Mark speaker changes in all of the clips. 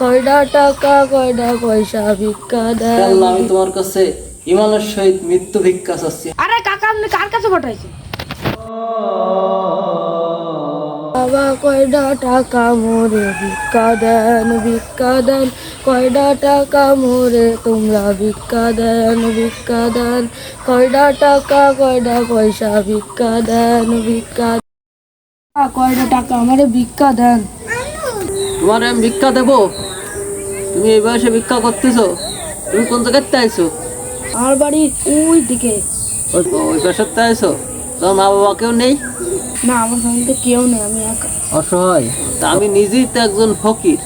Speaker 1: কয়টা টাকা কয়টা পয়সা ভিক্ষা দেন
Speaker 2: আল্লাহ আমি তোমার কাছে ইমানের সহিত মৃত্যু ভিক্ষা চাচ্ছি।
Speaker 1: আরে কাকা আপনি কার কাছে পাঠাইছেন? বাবা কয়টা টাকা মোরে ভিক্ষা দেন ভিক্ষা দেন। কয়টা টাকা মোরে তোমরা ভিক্ষা দেন ভিক্ষা দেন। কয়টা টাকা কয়টা পয়সা ভিক্ষা দেন ভিক্ষা আ, কয়টা টাকা আমারে ভিক্ষা দেন।
Speaker 2: তোমার আমি ভিক্ষা দেবো? তুমি এই বয়সে ভিক্ষা করতেছো? তুমি কোন জায়গাতে আইছো?
Speaker 1: আমার বাড়ি ওই দিকে।
Speaker 2: ওই ওই পেশাতে আইছো? তোমার মা বাবা কেউ নেই?
Speaker 1: না আমার ফ্যামিলিতে কেউ নেই আমি একা।
Speaker 2: অসহায়। তা আমি নিজেই তো একজন ফকির।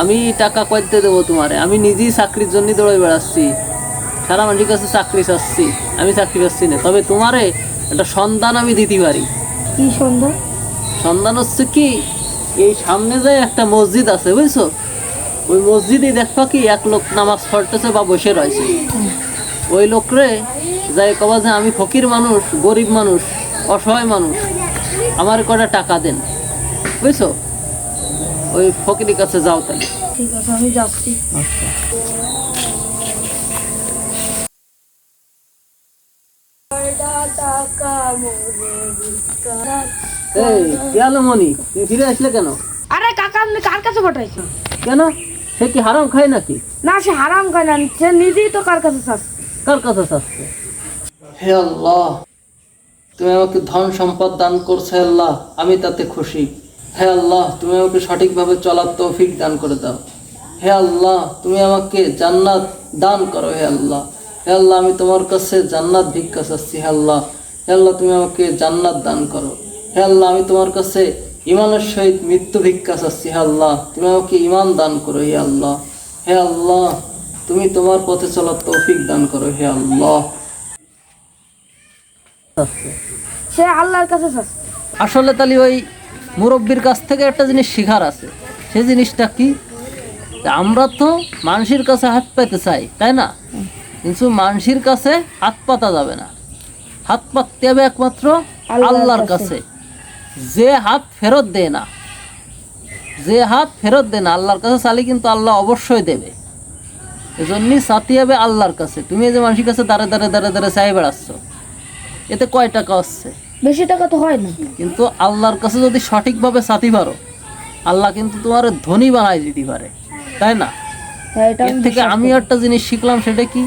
Speaker 2: আমি টাকা কইতে দেবো তোমারে। আমি নিজেই চাকরির জন্য দৌড়ে বেড়াচ্ছি সারা মানুষের কাছে চাকরি চাচ্ছি। আমি চাকরি পাচ্ছি না। তবে তোমারে একটা সন্ধান আমি দিতে পারি।
Speaker 1: কি সন্ধ্যা
Speaker 2: সন্ধান হচ্ছে কি? এই সামনে যে একটা মসজিদ আছে বুঝছ? ওই মসজিদে দেখবা কি এক লোক নামাজ পড়তেছে বা বসে রয়েছে। ওই লোকরে যাই কবা যে আমি ফকির মানুষ গরিব মানুষ অসহায় মানুষ আমার কটা টাকা দেন। বুঝছ? ওই ফকিরের কাছে যাও তাহলে।
Speaker 1: ঠিক আছে আমি যাচ্ছি। টাকা
Speaker 2: এই গেল মনি তুমি ফিরে আসলে কেন?
Speaker 1: আরে কাকা আপনি কার কাছে পাঠাইছেন?
Speaker 2: কেন? সে কি হারাম খায় নাকি?
Speaker 1: না সে হারাম খায় না সে নিজেই তো কার কাছে চাচ্ছে
Speaker 2: কার কাছে চাচ্ছে হে আল্লাহ তুমি আমাকে ধন সম্পদ দান করছ আল্লাহ আমি তাতে খুশি। হে আল্লাহ তুমি আমাকে সঠিকভাবে চলার তৌফিক দান করে দাও। হে আল্লাহ তুমি আমাকে জান্নাত দান করো হে আল্লাহ। হে আল্লাহ আমি তোমার কাছে জান্নাত ভিক্ষা চাচ্ছি হে আল্লাহ। হে আল্লাহ তুমি আমাকে জান্নাত দান করো। হে আল্লাহ আমি তোমার কাছে ইমানের সহিত মৃত্যু ভিক্ষা চাচ্ছি হে আল্লাহ তুমি আমাকে ইমান দান করো হে আল্লাহ। হে আল্লাহ তুমি তোমার পথে চলার তৌফিক দান করো হে আল্লাহ।
Speaker 1: সে আল্লাহর কাছে
Speaker 2: আসলে তাহলে ওই মুরব্বীর কাছ থেকে একটা জিনিস শেখার আছে। সেই জিনিসটা কি? আমরা তো মানুষের কাছে হাত পেতে চাই তাই না? কিন্তু মানুষের কাছে হাত পাতা যাবে না। হাত পাততে হবে একমাত্র
Speaker 1: আল্লাহর কাছে।
Speaker 2: যে হাত ফেরত দেয় না যে হাত ফেরত দেয় না আল্লাহর কাছে চালি কিন্তু আল্লাহ অবশ্যই দেবে। এজন্যই চাতি হবে আল্লাহর কাছে। তুমি এই যে মানুষের কাছে দাঁড়ে দাঁড়ে দাঁড়ে দাঁড়ে চাই বেড়াচ্ছ এতে কয় টাকা হচ্ছে
Speaker 1: বেশি টাকা তো হয় না।
Speaker 2: কিন্তু আল্লাহর কাছে যদি সঠিকভাবে সাথী পারো আল্লাহ কিন্তু তোমার ধনী বানাই দিতে পারে। তাই না?
Speaker 1: হ্যাঁ,
Speaker 2: এর থেকে আমি একটা জিনিস শিখলাম সেটা কি?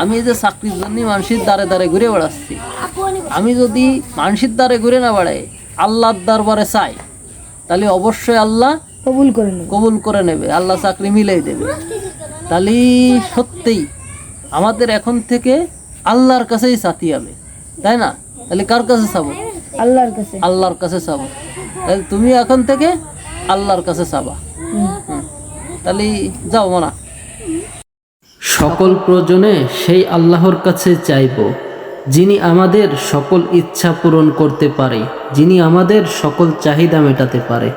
Speaker 2: আমি এই যে চাকরির জন্য মানুষের দ্বারে দ্বারে ঘুরে বেড়াচ্ছি আমি যদি মানুষের দ্বারে ঘুরে না বেড়াই আল্লাহর দরবারে চাই তাহলে অবশ্যই আল্লাহ
Speaker 1: কবুল করে নেব।
Speaker 2: কবুল করে নেবে আল্লাহ চাকরি মিলেই দেবে। তাহলে সত্যিই আমাদের এখন থেকে আল্লাহর কাছেই সাথী হবে তাই না? তাহলে কার কাছে চাবো?
Speaker 1: আল্লাহর কাছে।
Speaker 2: আল্লাহর কাছে চাবো। তাহলে তুমি এখন থেকে আল্লাহর কাছে চাবা।
Speaker 1: হুম।
Speaker 2: হুম। তাহলে যাও মানা। সকল প্রয়োজনে সেই আল্লাহর কাছে চাইব। যিনি আমাদের সকল ইচ্ছা পূরণ করতে পারে যিনি আমাদের সকল চাহিদা মেটাতে পারে।